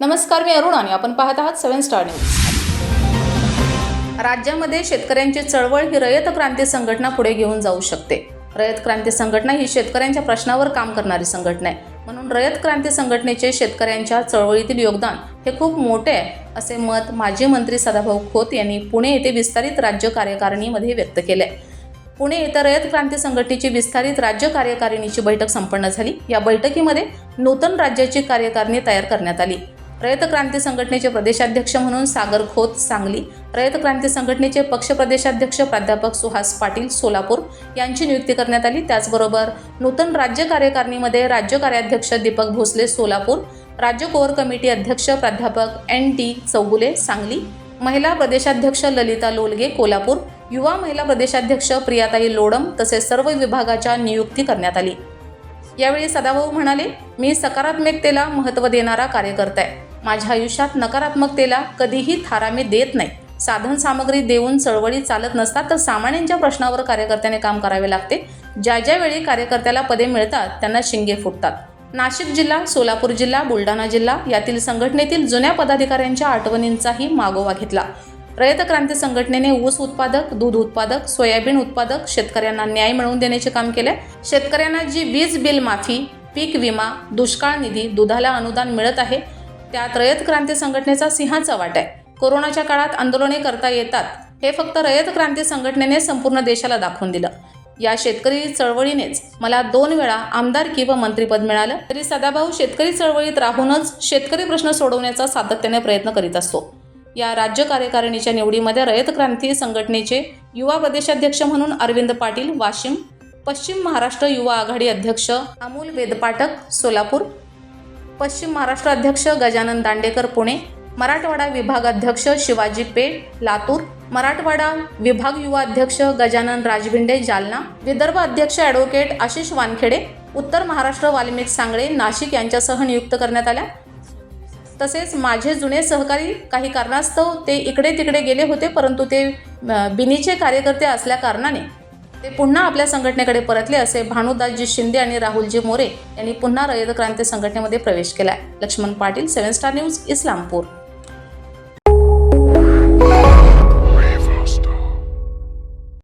नमस्कार मी अरुण आणि आपण पाहत आहात सेव्हन स्टार न्यूज. राज्यामध्ये शेतकऱ्यांची चळवळ ही रयत क्रांती संघटना पुढे घेऊन जाऊ शकते. रयत क्रांती संघटना ही शेतकऱ्यांच्या प्रश्नावर काम करणारी संघटना आहे. म्हणून रयत क्रांती संघटनेचे शेतकऱ्यांच्या चळवळीतील योगदान हे खूप मोठे आहे असे मत माजी मंत्री सदाभाऊ खोत यांनी पुणे येथे विस्तारित राज्य कार्यकारिणीमध्ये व्यक्त केले पुणे येथे रयत क्रांती संघटनेची विस्तारित राज्य कार्यकारिणीची बैठक संपन्न झाली. या बैठकीमध्ये नूतन राज्याची कार्यकारिणी तयार करण्यात आली. रयत क्रांती संघटनेचे प्रदेशाध्यक्ष म्हणून सागर खोत सांगली. रयत क्रांती संघटनेचे पक्ष प्रदेशाध्यक्ष प्राध्यापक सुहास पाटील सोलापूर यांची नियुक्ती करण्यात आली. त्याचबरोबर नूतन राज्य कार्यकारिणीमध्ये राज्य कार्याध्यक्ष दीपक भोसले सोलापूर राज्य कोअर कमिटी अध्यक्ष प्राध्यापक एन टी चौगुले सांगली महिला प्रदेशाध्यक्ष ललिता लोलगे कोल्हापूर युवा महिला प्रदेशाध्यक्ष प्रियाताई लोडम तसेच सर्व विभागाच्या नियुक्ती करण्यात आली. यावेळी सदाभाऊ म्हणाले मी सकारात्मकतेला महत्त्व देणारा कार्यकर्ता आहे. माझ्या आयुष्यात नकारात्मकतेला कधीही थारा मी देत नाही. साधन सामग्री देऊन चळवळी चालत नसतात तर सामान्यांच्या प्रश्नावर कार्यकर्त्याने काम करावे लागते. ज्या ज्या वेळी कार्यकर्त्याला पदे मिळतात त्यांना शिंगे फुटतात. नाशिक जिल्हा सोलापूर जिल्हा बुलढाणा जिल्हा यातील संघटनेतील जुन्या पदाधिकाऱ्यांच्या आठवणींचाही मागोवा घेतला. रयत क्रांती संघटनेने ऊस उत्पादक दूध उत्पादक सोयाबीन उत्पादक शेतकऱ्यांना न्याय मिळवून देण्याचे काम केले. शेतकऱ्यांना जी वीज बिल माफी पीक विमा दुष्काळ निधी दुधाला अनुदान मिळत आहे त्यात रयत क्रांती संघटनेचा सिंहाचा वाटा आहे. कोरोनाच्या काळात आंदोलने करता येतात हे फक्त रयत क्रांती संघटनेने संपूर्ण देशाला दाखवून दिलं. या शेतकरी चळवळीनेच मला दोन वेळा आमदारकी व मंत्रीपद मिळालं तरी सदाभाऊ शेतकरी चळवळीत राहूनच शेतकरी प्रश्न सोडवण्याचा सातत्याने प्रयत्न करीत असतो. या राज्य कार्यकारिणीच्या निवडीमध्ये रयत क्रांती संघटनेचे युवा प्रदेशाध्यक्ष म्हणून अरविंद पाटील वाशिम पश्चिम महाराष्ट्र युवा आघाडी अध्यक्ष अमोल वेदपाठक सोलापूर पश्चिम महाराष्ट्र अध्यक्ष गजानन दांडेकर पुणे मराठवाडा विभाग अध्यक्ष शिवाजी पेठ लातूर मराठवाडा विभाग युवा अध्यक्ष गजानन राजभिंडे जालना विदर्भ अध्यक्ष ॲडव्होकेट आशिष वानखेडे उत्तर महाराष्ट्र वाल्मिक सांगळे नाशिक यांच्यासह नियुक्त करण्यात आल्या. तसेच माझे जुने सहकारी काही कारणास्तव ते इकडे तिकडे गेले होते परंतु ते बिनीचे कार्यकर्ते असल्या कारणाने ते पुन्हा आपल्या संघटनेकडे परतले असे भानुदासजी शिंदे आणि राहुलजी मोरे यांनी पुन्हा रयत क्रांती संघटनेमध्ये प्रवेश केला Laxman Patil seven star news Islampur.